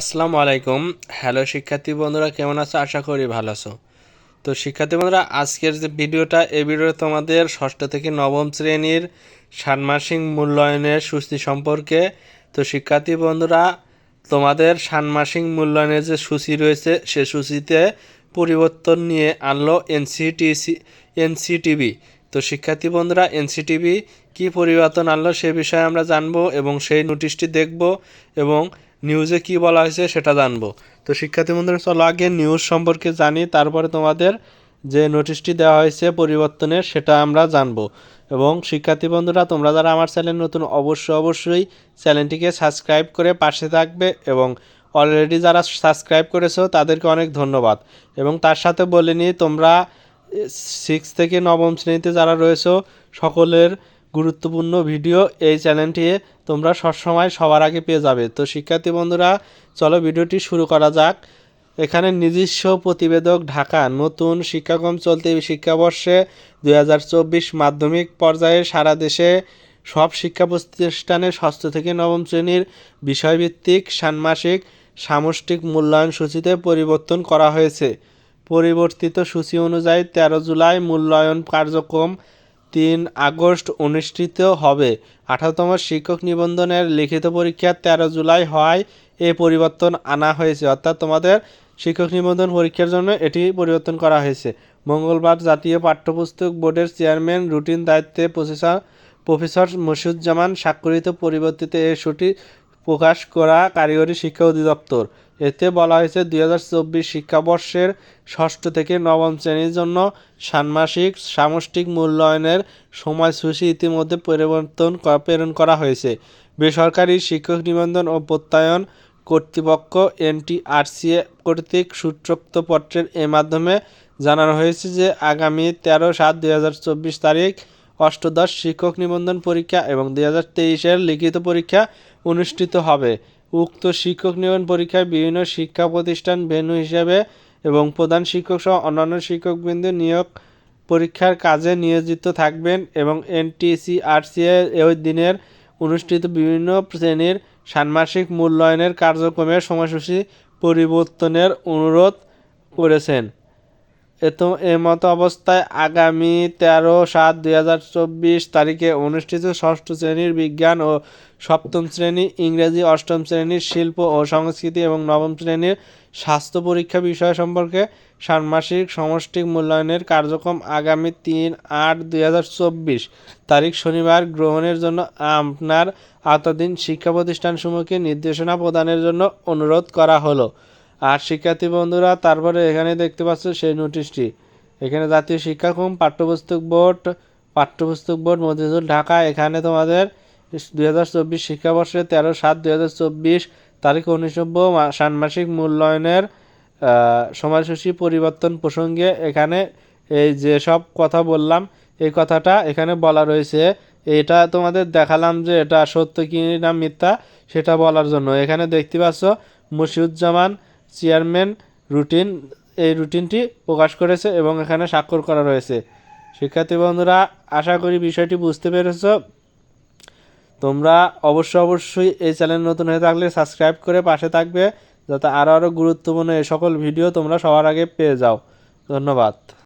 আসসালামু আলাইকুম। হ্যালো শিক্ষার্থী বন্ধুরা, কেমন আছো? আশা করি ভালো আছো। তো শিক্ষার্থী বন্ধুরা, আজকের যে ভিডিওটা, এই ভিডিওতে তোমাদের ষষ্ঠ থেকে নবম শ্রেণির ষান্মাসিক মূল্যায়নের সূচি সম্পর্কে। তো শিক্ষার্থী বন্ধুরা, তোমাদের ষান্মাসিক মূল্যায়নের যে সূচি রয়েছে, সে সূচিতে পরিবর্তন নিয়ে আনলো এনসিটিসি এনসিটিভি তো শিক্ষার্থী বন্ধুরা এনসিটিভি কি পরিবর্তন আনলো সে বিষয়ে আমরা জানব এবং সেই নোটিশটি দেখব এবং নিউজে কি বলা হয়েছে সেটা জানব। তো শিক্ষার্থী বন্ধুরা, চলো আগে নিউজ সম্পর্কে জানি, তারপরে তোমাদের যে নোটিশটি দেওয়া হয়েছে পরিবর্তনের, সেটা আমরা জানব। এবং শিক্ষার্থী বন্ধুরা, তোমরা যারা আমার চ্যানেল নতুন, অবশ্যই অবশ্যই চ্যানেলটিকে সাবস্ক্রাইব করে পাশে থাকবে এবং অলরেডি যারা সাবস্ক্রাইব করেছ, তাদেরকে অনেক ধন্যবাদ। এবং তার সাথে বলে নিই, তোমরা সিক্স থেকে নবম শ্রেণীতে যারা রয়েছো, সকলের গুরুত্বপূর্ণ ভিডিও এই চ্যানেলটি তোমরা সবসময় সবার আগে পেয়ে যাবে। তো শিক্ষার্থী বন্ধুরা, চলো ভিডিওটি শুরু করা যাক। এখানে নিজস্ব প্রতিবেদক ঢাকা, নতুন শিক্ষাক্রম চলতি শিক্ষাবর্ষে দুই হাজার চব্বিশ মাধ্যমিক পর্যায়ে সারা দেশে সব শিক্ষা প্রতিষ্ঠানে ষষ্ঠ থেকে নবম শ্রেণির বিষয়ভিত্তিক ষান্মাসিক সামষ্টিক মূল্যায়ন সূচিতে পরিবর্তন করা হয়েছে। পরিবর্তিত সূচি অনুযায়ী তেরো জুলাই মূল্যায়ন কার্যক্রম তিন আগস্ট অনুষ্ঠিত হবে। আঠারোতম শিক্ষক নিবন্ধনের লিখিত পরীক্ষা তেরো জুলাই হওয়ায় এ পরিবর্তন আনা হয়েছে। অর্থাৎ তোমাদের শিক্ষক নিবন্ধন পরীক্ষার জন্য এটি পরিবর্তন করা হয়েছে। মঙ্গলবার জাতীয় পাঠ্যপুস্তক বোর্ডের চেয়ারম্যান রুটিন দায়িত্বে প্রফেসর প্রফেসর মসিউজ্জামান স্বাক্ষরিত পরিবর্তিত এ সূচি প্রকাশ করা কারিগরি শিক্ষা অধিদপ্তর। এতে বলা হয়েছে, দুই হাজার চব্বিশ শিক্ষাবর্ষের ষষ্ঠ থেকে নবম শ্রেণির জন্য ষান্মাসিক সামষ্টিক মূল্যায়নের সময়সূচি ইতিমধ্যে পরিবর্তন প্রেরণ করা হয়েছে। বেসরকারি শিক্ষক নিবন্ধন ও প্রত্যয়ন কর্তৃপক্ষ এনটিআরসিএ কর্তৃক সূত্রোক্ত পত্রের এ মাধ্যমে জানানো হয়েছে যে, আগামী তেরো সাত দুই তারিখ অষ্টদশ শিক্ষক নিবন্ধন পরীক্ষা এবং দুই হাজার লিখিত পরীক্ষা অনুষ্ঠিত হবে। উক্ত শিক্ষক নিবন্ধন পরীক্ষায় বিভিন্ন শিক্ষা প্রতিষ্ঠান ভেন্যু হিসেবে এবং প্রধান শিক্ষক সহ অন্যান্য শিক্ষকবৃন্দ নিয়োগ পরীক্ষার কাজে নিয়োজিত থাকবেন এবং এনটিসিআরসিএ ওই দিনের অনুষ্ঠিত বিভিন্ন শ্রেণির ষান্মাসিক মূল্যায়নের কার্যক্রমের সময়সূচি পরিবর্তনের অনুরোধ করেছেন। এত এমতো অবস্থায় আগামী তেরো সাত দুই হাজার চব্বিশ তারিখে অনুষ্ঠিত ষষ্ঠ শ্রেণির বিজ্ঞান ও সপ্তম শ্রেণি ইংরেজি অষ্টম শ্রেণির শিল্প ও সংস্কৃতি এবং নবম শ্রেণির স্বাস্থ্য পরীক্ষা বিষয় সম্পর্কে ষান্মাসিক সমষ্টিক মূল্যায়নের কার্যক্রম আগামী তিন আট দুই হাজার চব্বিশ তারিখ শনিবার গ্রহণের জন্য আপনার আওতাধীন শিক্ষা প্রতিষ্ঠানসমূহকে নির্দেশনা প্রদানের জন্য অনুরোধ করা হলো। আর শিক্ষার্থী বন্ধুরা, তারপরে এখানে দেখতে পাচ্ছ সেই নোটিশটি। এখানে জাতীয় শিক্ষাক্রম পাঠ্যপুস্তক বোর্ড পাঠ্যপুস্তক বোর্ড মতিঝুল ঢাকা। এখানে তোমাদের দুই হাজার চব্বিশ শিক্ষাবর্ষে তেরো সাত দুই হাজার চব্বিশ তারিখ মা- ষান্মাসিক মূল্যায়নের সময়সূচি পরিবর্তন প্রসঙ্গে এখানে এই যে সব কথা বললাম, এই কথাটা এখানে বলা রয়েছে। এটা তোমাদের দেখালাম যে এটা সত্য কি না মিথ্যা সেটা বলার জন্য। এখানে দেখতে পাচ্ছ মসিউজ্জামান চেয়ারম্যান রুটিন, এই রুটিনটি প্রকাশ করেছে এবং এখানে স্বাক্ষর করা রয়েছে। শিক্ষার্থী বন্ধুরা, আশা করি বিষয়টি বুঝতে পেরেছ। তোমরা অবশ্য অবশ্যই এই চ্যানেল নতুন হয়ে থাকলে সাবস্ক্রাইব করে পাশে থাকবে, যাতে আরও আরও গুরুত্বপূর্ণ এই সকল ভিডিও তোমরা সবার আগে পেয়ে যাও। ধন্যবাদ।